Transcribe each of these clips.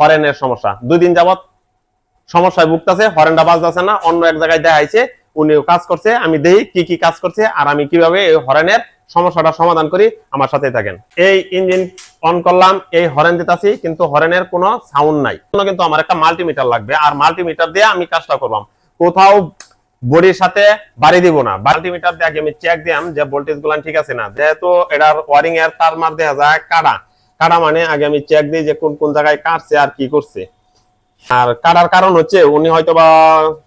হরেনের সমস্যা। দুই দিন যাবত সমস্যায় ভুগতেছে, হরেনটা বাজতেছে না, অন্য এক জায়গায় দেখাইছে, উনিও কাজ করছে, আমি দেখি কি কি কাজ করছে আর আমি কীভাবে এই হরেনের সমস্যাটা সমাধান করি, আমার সাথে থাকেন। এই ইঞ্জিন অন করলাম, এই হরেন দিতাছি, কিন্তু হরেনের কোনো সাউন্ড নাই। কিন্তু আমার একটা মাল্টিমিটার লাগবে, আর মাল্টিমিটার দিয়ে আমি কাজটা করলাম। কোথাও বডির সাথে বাড়ি দিব না। মাল্টিমিটার দিয়ে আগে আমি চেক দিলাম যে ভোল্টেজ গুলান ঠিক আছে না। যেহেতু এটার ওয়ারিং এর তার মার দেখা যায় কাটা কাটা মানে? আগে আমি চেক দিই যে কোন কোন জায়গায় কাটছে আর কি করছে। আর কাটার কারণ হচ্ছে, উনি হয়তো বা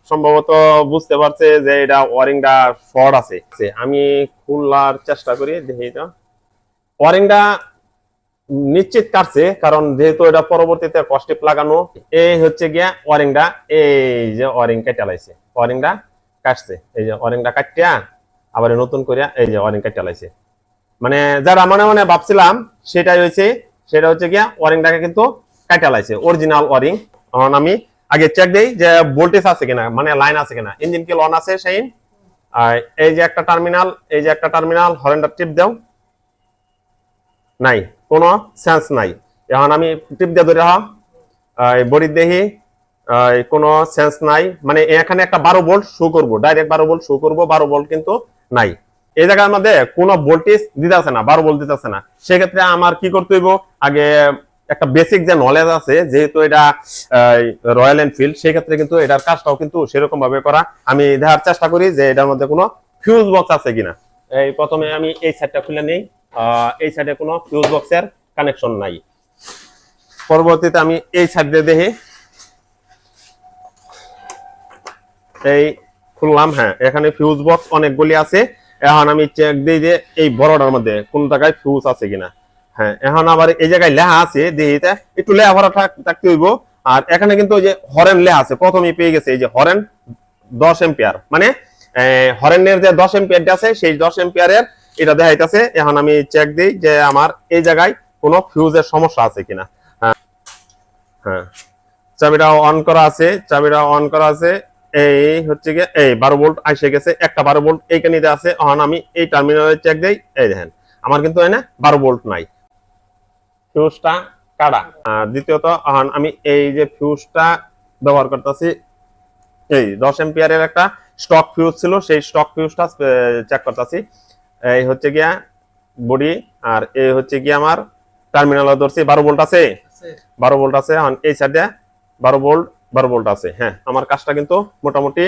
সম্ভবত বুঝতে পারছে যে এটা ওয়ারিংটা শর্ট আছে। আমি খুললার চেষ্টা করি, দেখি এটা। ওয়ারিংটা নিশ্চিত কাটছে, কারণ যেহেতু এটা পরবর্তীতে কস্টিপ লাগানো, এই হচ্ছে গিয়া ওয়ারিংটা, এই যে ওয়ারিং কেটে লাইছে। ওয়ারিংটা কাটছে, এই যে ওয়ারিংটা কাটিয়া আবার নতুন করিয়া এই যে ওয়ারিং কেটে লাইছে। মানে যারা মনে মনে ভাবছিলাম সেটাই হয়েছে সেটা হচ্ছে গিয়া ওয়ারিংটাকে কিন্তু কাটা লাইছে অরিজিনাল ওয়ারিং। তখন আমি আগে চেক দেই যে ভোল্টেজ আছে কিনা মানে লাইন আছে কিনা। ইঞ্জিন কি লন আছে সেই আর এই যে একটা টার্মিনাল এই যে একটা টার্মিনাল হরেন্ডার টিপ দাও। নাই কোনো সেন্স নাই। এখন আমি টিপ দিয়ে ধরে হা বডি দেখি আহ, কোনো সেন্স নাই। মানে এখানে একটা বারো ভোল্ট শো করব ডাইরেক্ট বারো ভোল্ট শো করব বারো ভোল্ট কিন্তু নাই। এই জায়গার মধ্যে কোনো ভোল্টেজ দিতেছে না বারো ভোল্ট দিতেছে না। সেক্ষেত্রে আমার কি করতে হইব? আগে একটা বেসিক যে নলেজ আছে, যেহেতু এটা রয়্যাল এনফিল্ড সেই ক্ষেত্রে কিন্তু এটার কাজটাও কিন্তু সেরকম ভাবে করা। আমি দেখার চেষ্টা করি যে এটার মধ্যে কোনো ফিউজ বক্স আছে কিনা। এই প্রথমে আমি এই সাইডটা খুলে নেই। এই সাইডে কোনো ফিউজ বক্সের কানেকশন নাই। পরবর্তীতে আমি এই সাইড দিয়ে দেখি। এই খুললাম হ্যাঁ এখানে ফিউজ বক্স অনেকগুলি আছে। এখন আমি চেক দিই যে এই বড়টার মধ্যে কোন জায়গায় ফিউজ আছে কিনা। হ্যাঁ এখন আবার এই জায়গায় লেহা আছে দেখিতে একটু লেহা ভরা থাক- থাকতে হইব। আর এখানে কিন্তু ওই যে হরেন লেহা আছে, প্রথমেই পেয়ে গেছে এই যে হরেন দশ এম্পিয়ার মানে হরেনের যে দশ এম্পিয়ারটা আছে, সেই দশ এম্পিয়ারের এটা দেখাইতেছে। এখন আমি চেক দিই যে আমার এই জায়গায় কোনো ফিউজের সমস্যা আছে কিনা। হ্যাঁ হ্যাঁ। চাবিটা অন করা আছে চাবিটা অন করা আছে। এই হচ্ছে গিয়ে এই বারো ভোল্ট আসে গেছে একটা বারো ভোল্ট এইখানে আছে এখন আমি এই টার্মিনালে চেক দেই এই দেখেন আমার কিন্তু এনে বারো ভোল্ট নাই। ফিউজটা কাটা আর দ্বিতীয়ত এখন আমি এই যে ফিউজটা ব্যবহার করতেছি এই দশ এম্পিয়ারের একটা স্টক ফিউজ ছিল সেই স্টক ফিউজটা চেক করতেছি। এই হচ্ছে গিয়া বডি আর এই হচ্ছে গিয়া আমার টার্মিনাল ধরছি বারো ভোল্ট আছে? বারো ভোল্ট আছে এই সাইডে বারো ভোল্ট বারো ভোল্ট আছে। হ্যাঁ আমার কাজটা কিন্তু মোটামুটি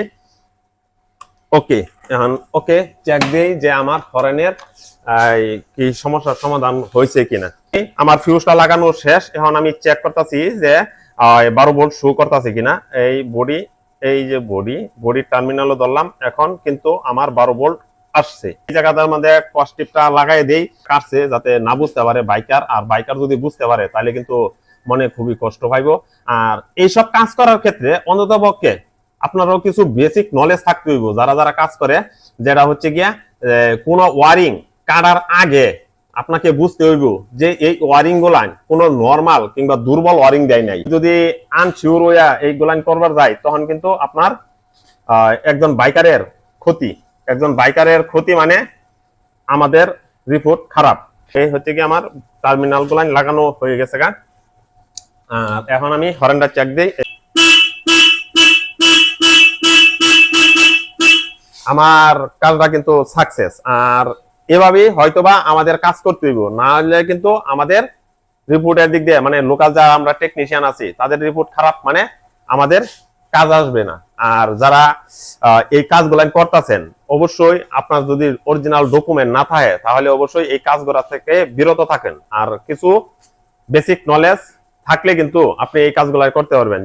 ওকে এখন ওকে চেক দিই যে আমার হরেনের কি সমস্যার সমাধান হয়েছে কিনা। আমার ফিউজটা লাগানো শেষ। এখন আমি চেক করতেছি যে বারো ভোল্ট শো করতেছে কিনা। এই বডি এই যে বডি বডির টার্মিনালও ধরলাম। এখন কিন্তু আমার বারো ভোল্ট আসছে। এই জায়গাটার মধ্যে কস্টিপটা লাগাই দেই। কাটছে যাতে না বুঝতে পারে বাইকার আর বাইকার যদি বুঝতে পারে, তাহলে কিন্তু মনে খুবই কষ্ট পাইব। আর এইসব কাজ করার ক্ষেত্রে অন্তত পক্ষে আপনারও কিছু বেসিক নলেজ থাকতে হইব। যারা যারা কাজ করে, যেটা হচ্ছে গিয়া কোন ওয়ারিং কাটার আগে আপনাকে বুঝতে হইব যে এই ওয়ারিং গুলান কোন নর্মাল কিংবা দুর্বল ওয়ারিং দেয় নাই। যদি আনশিওর হইয়া এই গুলান করবার যায়, তখন কিন্তু আপনার একজন বাইকারের ক্ষতি। একজন বাইকারের ক্ষতি মানে আমাদের রিপোর্ট খারাপ। এই হচ্ছে কি আমার টার্মিনাল গুলান লাগানো হয়ে গেছে গা। এখন আমি হরেনটা চেক দিই। আমার কাজটা কিন্তু সাকসেস আর এভাবেই হয়তোবা আমাদের কাজ করতে হইব। না হলে কিন্তু আমাদের রিপোর্টের দিক দিয়ে মানে লোকাল যারা আমরা টেকনিশিয়ান আছি, তাদের রিপোর্ট খারাপ মানে আমাদের কাজ আসবে না। আর যারা এই কাজগুলো করতেছেন, অবশ্যই আপনার যদি অরিজিনাল ডকুমেন্ট না থাকে, তাহলে অবশ্যই এই কাজগুলো থেকে বিরত থাকেন। আর কিছু বেসিক নলেজ থাকলে কিন্তু আপনি এই কাজগুলো করতে পারবেন।